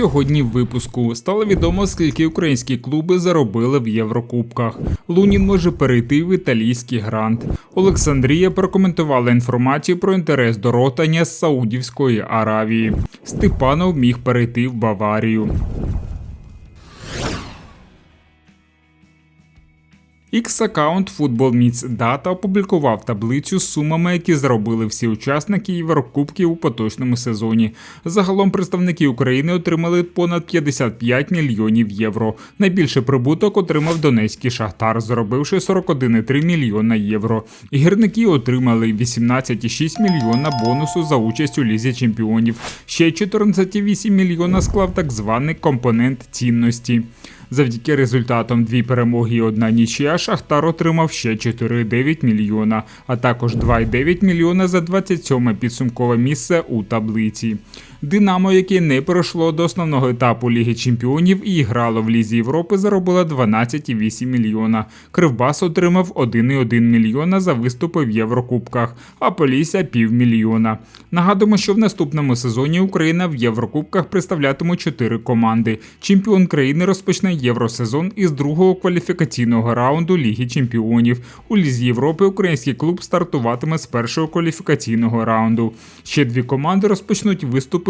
Сьогодні в випуску стало відомо, скільки українські клуби заробили в Єврокубках. Лунін може перейти в італійський грант. Олександрія прокоментувала інформацію про інтерес до ротання з Саудівської Аравії. Степанов міг перейти в Баварію. X-аккаунт Football Meets Data опублікував таблицю з сумами, які заробили всі учасники Єврокубків у поточному сезоні. Загалом представники України отримали понад 55 мільйонів євро. Найбільший прибуток отримав Донецький Шахтар, заробивши 41,3 мільйона євро. Гірники отримали 18,6 мільйона бонусу за участь у лізі чемпіонів. Ще 14,8 мільйона склав так званий компонент цінності. Завдяки результатам дві перемоги і одна нічия Шахтар отримав ще 4,9 мільйона, а також 2,9 мільйона за 27 підсумкове місце у таблиці. Динамо, яке не пройшло до основного етапу Ліги Чемпіонів і грало в Лізі Європи, заробила 12,8 мільйона. Кривбас отримав 1,1 мільйона за виступи в Єврокубках, а Полісся півмільйона. Нагадуємо, що в наступному сезоні Україна в Єврокубках представлятиме чотири команди. Чемпіон країни розпочне євросезон із другого кваліфікаційного раунду Ліги Чемпіонів. У Лізі Європи український клуб стартуватиме з першого кваліфікаційного раунду. Ще дві команди розпочнуть виступи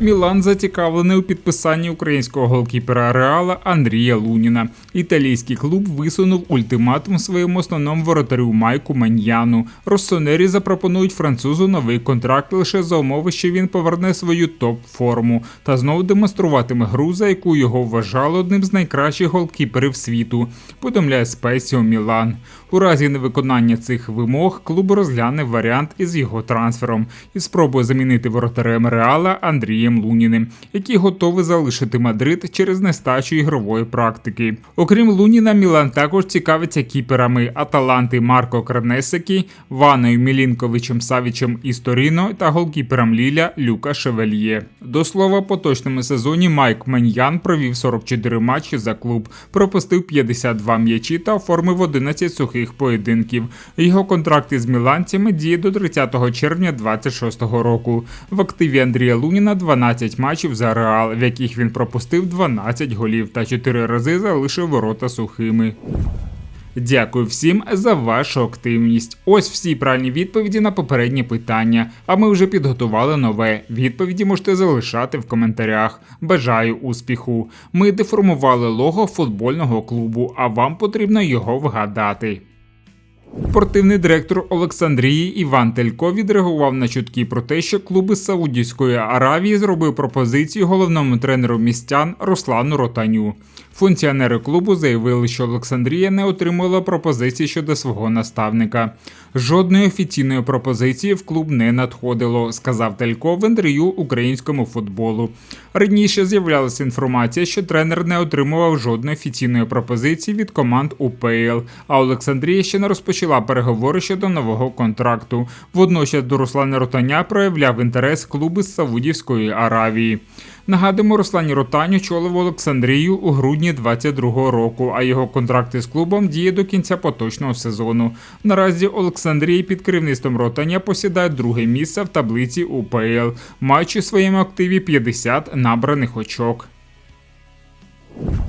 Мілан зацікавлений у підписанні українського голкіпера Реала Андрія Луніна. Італійський клуб висунув ультиматум своєму основному воротарю Майку Маньяну. Россонері запропонують французу новий контракт лише за умови, що він поверне свою топ-форму та знову демонструватиме гру, за яку його вважали одним з найкращих голкіперів світу. Повідомляє Спесіо Мілан. У разі невиконання цих вимог клуб розгляне варіант із його трансфером і спробує замінити воротарем Реала Андрієм Луніним, який готовий залишити Мадрид через нестачу ігрової практики. Окрім Луніна, Мілан також цікавиться кіперами Аталанти Марко Кранесекі, Ваною Мілінковичем Савічем із Торіно та голкіпером Ліля Люка Шевельє. До слова, поточному сезоні Майк Меньян провів 44 матчі за клуб, пропустив 52 м'ячі та оформив 11 сухих поєдинків. Його контракт із міланцями діє до 30 червня 2026 року. В активі Андрія Луніна 12 матчів за Реал, в яких він пропустив 12 голів та 4 рази залишив ворота сухими. Дякую всім за вашу активність. Ось всі правильні відповіді на попередні питання. А ми вже підготували нове. Відповіді можете залишати в коментарях. Бажаю успіху! Ми деформували лого футбольного клубу, а вам потрібно його вгадати. Спортивний директор Олександрії Іван Телько відреагував на чутки про те, що клуби Саудівської Аравії зробив пропозицію головному тренеру містян Руслану Ротаню. Функціонери клубу заявили, що Олександрія не отримала пропозиції щодо свого наставника. Жодної офіційної пропозиції в клуб не надходило, сказав Телько в інтерв'ю українському футболу. Раніше з'являлася інформація, що тренер не отримував жодної офіційної пропозиції від команд УПЛ, а Олександрія ще не розпочала переговори щодо нового контракту. Водночас до Руслана Ротаня проявляв інтерес клуби з Саудівської Аравії. Нагадуємо, Руслані Ротань очолив Олександрію у грудні 22-го року, а його контракт із клубом діє до кінця поточного сезону. Наразі Олександрії під керівництвом Ротаня посідає друге місце в таблиці УПЛ, маючи в своєму активі 50 набраних очок.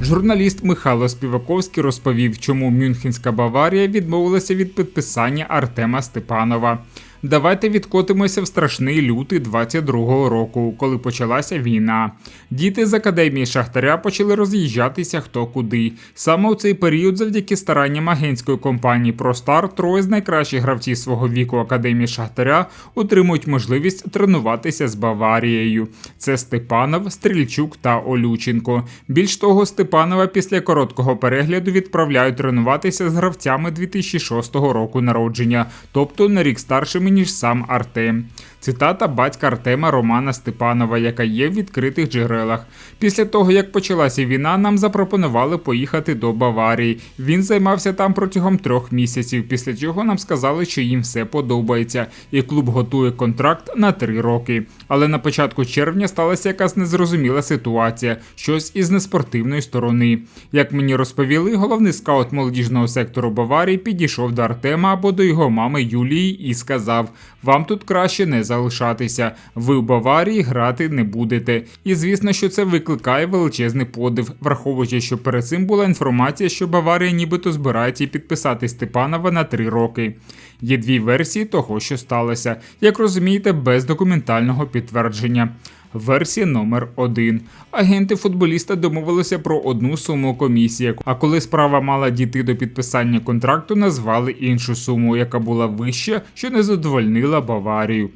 Журналіст Михайло Співаковський розповів, чому Мюнхенська Баварія відмовилася від підписання Артема Степанова. Давайте відкотимося в страшний лютий 22-го року, коли почалася війна. Діти з академії Шахтаря почали роз'їжджатися хто куди. Саме у цей період, завдяки старанням агентської компанії ProStar, троє з найкращих гравців свого віку академії Шахтаря отримують можливість тренуватися з Баварією. Це Степанов, Стрільчук та Олюченко. Більш того, Степанова після короткого перегляду відправляють тренуватися з гравцями 2006 року народження, тобто на рік старшими ніж сам Артем. Цитата батька Артема Романа Степанова, яка є в відкритих джерелах. Після того, як почалася війна, нам запропонували поїхати до Баварії. Він займався там протягом трьох місяців, після чого нам сказали, що їм все подобається, і клуб готує контракт на три роки. Але на початку червня сталася якась незрозуміла ситуація, щось із неспортивної сторони. Як мені розповіли, головний скаут молодіжного сектору Баварії підійшов до Артема або до його мами Юлії і сказав: Вам тут краще не залишатися. Ви в Баварії грати не будете. І звісно, що це викликає величезний подив, враховуючи, що перед цим була інформація, що Баварія нібито збирається підписати Степанова на три роки. Є дві версії того, що сталося, як розумієте, без документального підтвердження. Версія номер 1 Агенти футболіста домовилися про одну суму комісії, а коли справа мала дійти до підписання контракту, назвали іншу суму, яка була вища, що не задовольнила Баварію.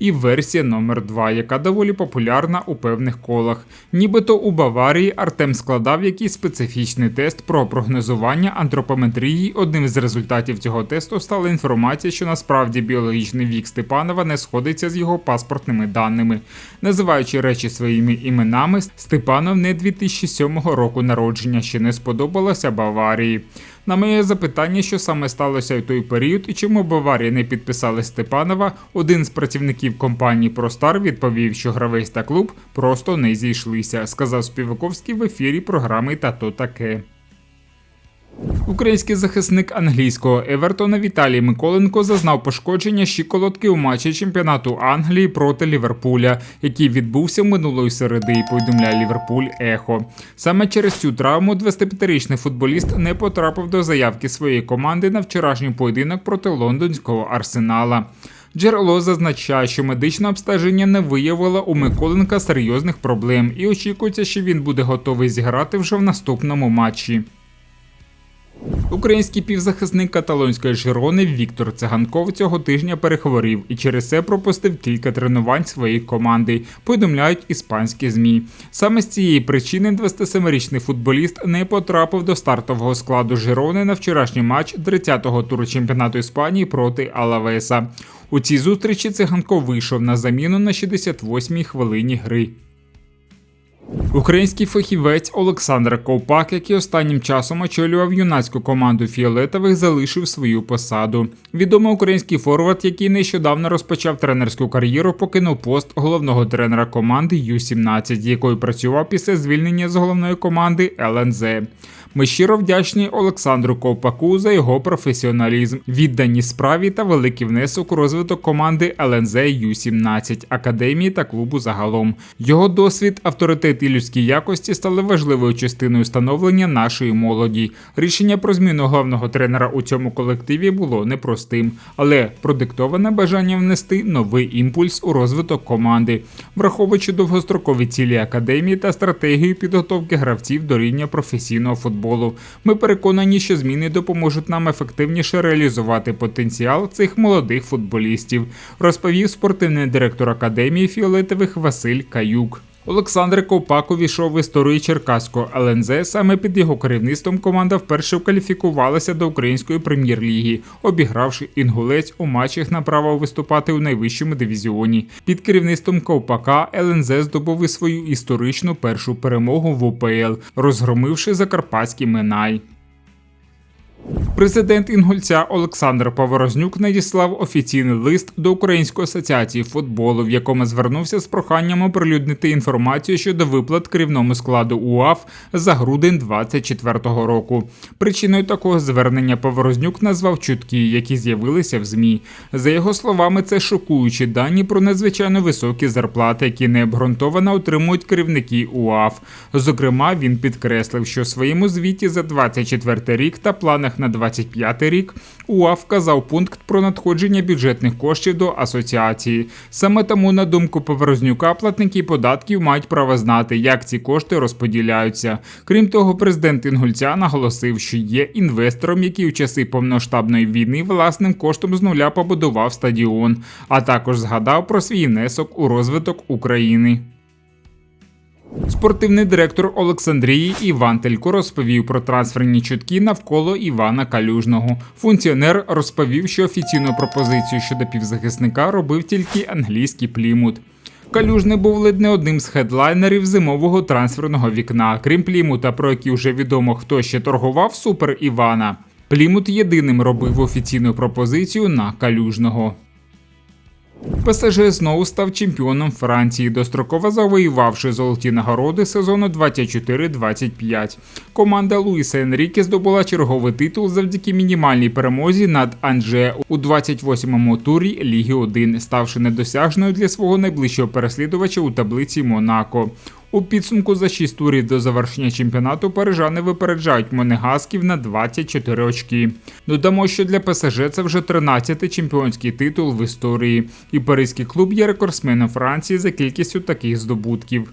І версія номер 2 яка доволі популярна у певних колах. Нібито у Баварії Артем складав якийсь специфічний тест про прогнозування антропометрії. Одним з результатів цього тесту стала інформація, що насправді біологічний вік Степанова не сходиться з його паспортними даними. Називаючи речі своїми іменами, Степанов не 2007 року народження ще не сподобалося Баварії. На моє запитання, що саме сталося в той період і чому Баварія не підписали Степанова, один з працівників компанії Простар відповів, що гравець та клуб просто не зійшлися, сказав Співаковський в ефірі програми Та то таке. Український захисник англійського Евертона Віталій Миколенко зазнав пошкодження щиколотки у матчі чемпіонату Англії проти Ліверпуля, який відбувся минулої середи. Повідомляє Ліверпуль Ехо. Саме через цю травму 25-річний футболіст не потрапив до заявки своєї команди на вчорашній поєдинок проти лондонського арсенала. Джерело зазначає, що медичне обстеження не виявило у Миколенка серйозних проблем, і очікується, що він буде готовий зіграти вже в наступному матчі. Український півзахисник каталонської Жирони Віктор Циганков цього тижня перехворів і через це пропустив кілька тренувань своєї команди. Повідомляють іспанські змі. Саме з цієї причини 27-річний футболіст не потрапив до стартового складу Жирони на вчорашній матч 30-го туру чемпіонату Іспанії проти Алавеса. У цій зустрічі циганков вийшов на заміну на 68-й хвилині гри. Український фахівець Олександр Ковпак, який останнім часом очолював юнацьку команду фіолетових, залишив свою посаду. Відомий український форвард, який нещодавно розпочав тренерську кар'єру, покинув пост головного тренера команди Ю-17, якою працював після звільнення з головної команди ЛНЗ. Ми щиро вдячні Олександру Ковпаку за його професіоналізм, віддані справі та великий внесок у розвиток команди ЛНЗ Ю-17, академії та клубу загалом. Його досвід, авторитет і людські якості стали важливою частиною становлення нашої молоді. Рішення про зміну головного тренера у цьому колективі було непростим, але продиктоване бажання внести новий імпульс у розвиток команди, враховуючи довгострокові цілі академії та стратегію підготовки гравців до рівня професійного футболу футболу. Ми переконані, що зміни допоможуть нам ефективніше реалізувати потенціал цих молодих футболістів, розповів спортивний директор академії фіолетових Василь Каюк. Олександр Ковпак увійшов в історію Черкаського ЛНЗ. Саме під його керівництвом команда вперше кваліфікувалася до української прем'єр-ліги, обігравши інгулець у матчах на право виступати у найвищому дивізіоні. Під керівництвом Ковпака ЛНЗ здобув свою історичну першу перемогу в УПЛ, розгромивши закарпатський Минай. Президент Інгульця Олександр Поворознюк надіслав офіційний лист до Української асоціації футболу, в якому звернувся з проханням оприлюднити інформацію щодо виплат керівному складу УАФ за грудень 2024 року. Причиною такого звернення Поворознюк назвав чутки, які з'явилися в змі. За його словами, це шокуючі дані про надзвичайно високі зарплати, які необґрунтовано отримують керівники УАФ. Зокрема, він підкреслив, що в своєму звіті за 2024 рік та планах на 2025 рік УАФ вказав пункт про надходження бюджетних коштів до асоціації. Саме тому, на думку Поворознюка, платники податків мають право знати, як ці кошти розподіляються. Крім того, президент Інгульця наголосив, що є інвестором, який у часи повноштабної війни власним коштом з нуля побудував стадіон, а також згадав про свій внесок у розвиток України. Спортивний директор Олександрії Іван Телько розповів про трансферні чутки навколо Івана Калюжного. Функціонер розповів, що офіційну пропозицію щодо півзахисника робив тільки англійський плімут. Калюжний був ледь не одним з хедлайнерів зимового трансферного вікна, крім Плімута, про який вже відомо, хто ще торгував супер Івана. Плімут єдиним робив офіційну пропозицію на калюжного. ПСЖ знову став чемпіоном Франції, достроково завоювавши золоті нагороди сезону 24-25. Команда Луїса Енріке здобула черговий титул завдяки мінімальній перемозі над Анже у 28-му турі Ліги 1, ставши недосяжною для свого найближчого переслідувача у таблиці Монако. У підсумку за 6 турів до завершення чемпіонату парижани випереджають монегасків на 24 очки. Додамо, що для ПСЖ це вже 13-й чемпіонський титул в історії, і паризький клуб є рекордсменом Франції за кількістю таких здобутків.